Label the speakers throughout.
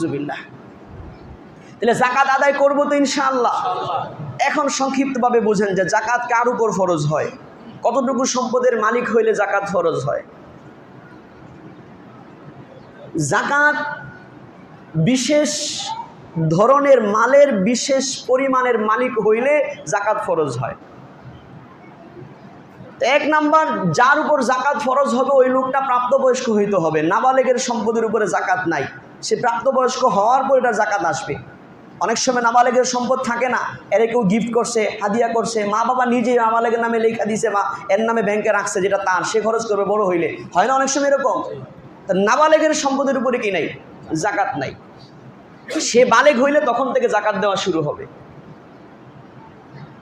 Speaker 1: নাউজুবিল্লাহ। তাহলে জাকাত আদায় করব তো ইনশাআল্লাহ। এখন সংক্ষিপ্তভাবে বোঝেন যে জাকাত কার উপর ফরজ হয়? কতটুকু সম্পদের মালিক হইলে জাকাত ফরজ হয়? জাকাত বিশেষ ধরনের মালের বিশেষ পরিমাণের মালিক হইলে জাকাত ফরজ হয়। এক নাম্বার যার উপর জাকাত ফরজ হবে ওই লোকটা প্রাপ্তবয়স্ক হইতে হবে। নাবালেগের সম্পদের উপরে জাকাত নাই। সে প্রাপ্তবয়স্ক হওয়ার পর এটা জাকাত আসবে। অনেক সময় নাবালেগের সম্পদ থাকে না। এর কেউ গিফট করছে, হাদিয়া করছে, মা বাবা নিজেই নাবালেগের নামে লেখা দিছে বা এর নামে ব্যাংকে রাখছে যেটা তার, সে খরচ করবে, বড় হইলে। হয় না অনেক সময় এরকম? তা নাবালেগের সম্পদের উপরে কি নাই? জাকাত নাই। সে বালেগ হইলে তখন থেকে জাকাত দেওয়া শুরু হবে।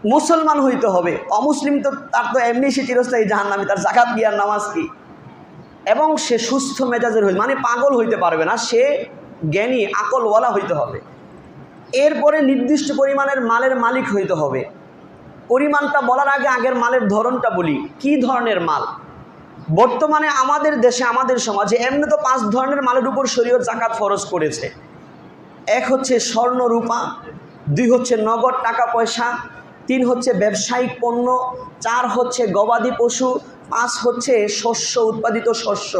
Speaker 1: মুসলমান হইতে হবে। অমুসলিম তো তার তো এমনি সে চিরস্থায়ী জাহান্নামি, তার জাকাত আর নামাজ কি? এবং সে সুস্থ মেজাজের হইতে মানে পাগল হইতে পারবে না, সে জ্ঞানী, আকলওয়ালা হইতে হবে। এরপরে নির্দিষ্ট পরিমাণের মালের মালিক হইতে হবে। পরিমাণটা বলার আগে আগের মালের ধরনটা বলি। কি ধরনের মাল? বর্তমানে আমাদের দেশে, আমাদের সমাজে এমনি তো পাঁচ ধরনের মালের উপর শরীয়ত জাকাত ফরজ করেছে। এক হচ্ছে স্বর্ণ, রূপা, দুই হচ্ছে নগদ টাকা পয়সা, তিন হচ্ছে ব্যবসায়িক পণ্য, চার হচ্ছে গবাদি পশু পাঁচ হচ্ছে শস্য, উৎপাদিত শস্য।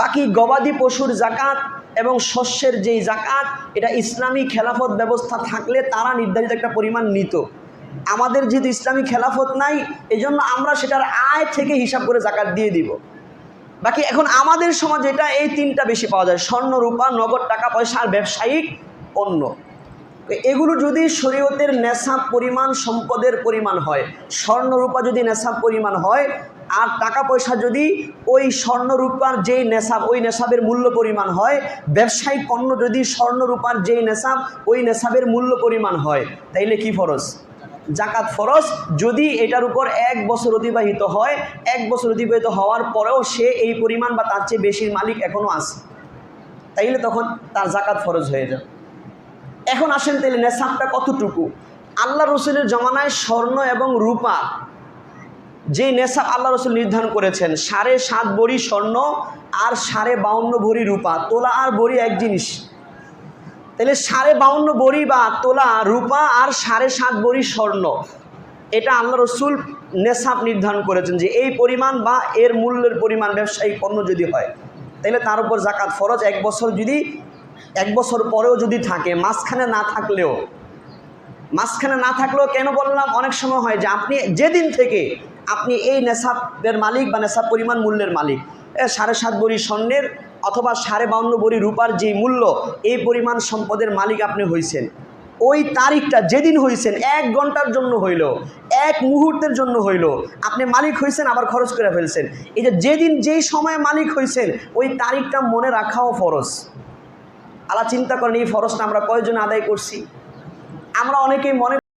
Speaker 1: বাকি গবাদি পশুর জাকাত এবং শস্যের যেই জাকাত, এটা ইসলামী খেলাফত ব্যবস্থা থাকলে তারা নির্ধারিত একটা পরিমাণ নিত। আমাদের যেহেতু ইসলামী খেলাফত নাই, এজন্য আমরা সেটার আয় থেকে হিসাব করে জাকাত দিয়ে দিব। বাকি এখন আমাদের সমাজে এটা এই তিনটা বেশি পাওয়া যায়। স্বর্ণ, রূপা, নগদ, টাকা, পয়সা আর ব্যবসায়িক পণ্য এগুলো যদি শরীয়তের নেশাব পরিমাণ, সম্পদের পরিমাণ হয় স্বর্ণ রূপা যদি নেশাব পরিমাণ হয়, আর টাকা পয়সা যদি ওই স্বর্ণ রূপার যেই নেশাব, ওই নেশাবের মূল্য পরিমাণ হয়, ব্যবসায়িক পণ্য যদি স্বর্ণ রূপার যেই নেশাব, ওই নেশাবের মূল্য পরিমাণ হয়, তাইলে কি ফরজ? জাকাত ফরজ। যদি এটার উপর এক বছর অতিবাহিত হয়, এক বছর অতিবাহিত হওয়ার পরেও সে এই পরিমাণ বা তার চেয়ে বেশির মালিক এখনও আছে। তাইলে তখন তার জাকাত ফরজ হয়ে যায় এখন আসেন তাহলে নেশাবটা কতটুকু? আল্লাহ রসুলের জমানায় স্বর্ণ এবং রূপা যে নেশাব আল্লাহ রসুল নির্ধারণ করেছেন, সাড়ে সাত ভরি স্বর্ণ আর সাড়ে বাউন্ন ভরি রূপা। তোলা আর ভরি এক জিনিস। তাহলে সাড়ে বাউন্ন বড়ি বা তোলা রূপা আর সাড়ে সাত বড়ি স্বর্ণ, এটা আল্লাহ রসুল নেশাব নির্ধারণ করেছেন যে এই পরিমাণ বা এর মূল্যের পরিমাণ ব্যবসায়িক পণ্য যদি হয়, তাহলে তার উপর জাকাত ফরজ। এক বছর যদি এক বছর পরেও যদি থাকে, মাঝখানে না থাকলেও। মাঝখানে না থাকলেও কেন বললাম? অনেক সময় হয় যে আপনি যেদিন থেকে আপনি এই নেশাবের মালিক বা নেশাব পরিমাণ মূল্যের মালিক সাড়ে সাত বড়ি স্বর্ণের অথবা সাড়ে বাউন্ন বড়ি রূপার যেই মূল্য, এই পরিমাণ সম্পদের মালিক আপনি হয়েছেন ওই তারিখটা যেদিন হয়েছেন এক ঘণ্টার জন্য হইল, এক মুহূর্তের জন্য হইল, আপনি মালিক হয়েছেন আবার খরচ করে ফেলছেন। এই যে যেদিন যেই সময় মালিক হয়েছেন ওই তারিখটা মনে রাখাও ফরজ। আলা চিন্তা করেন এই ফরজটা আমরা কয়জন আদায় করছি? আমরা অনেকেই মনে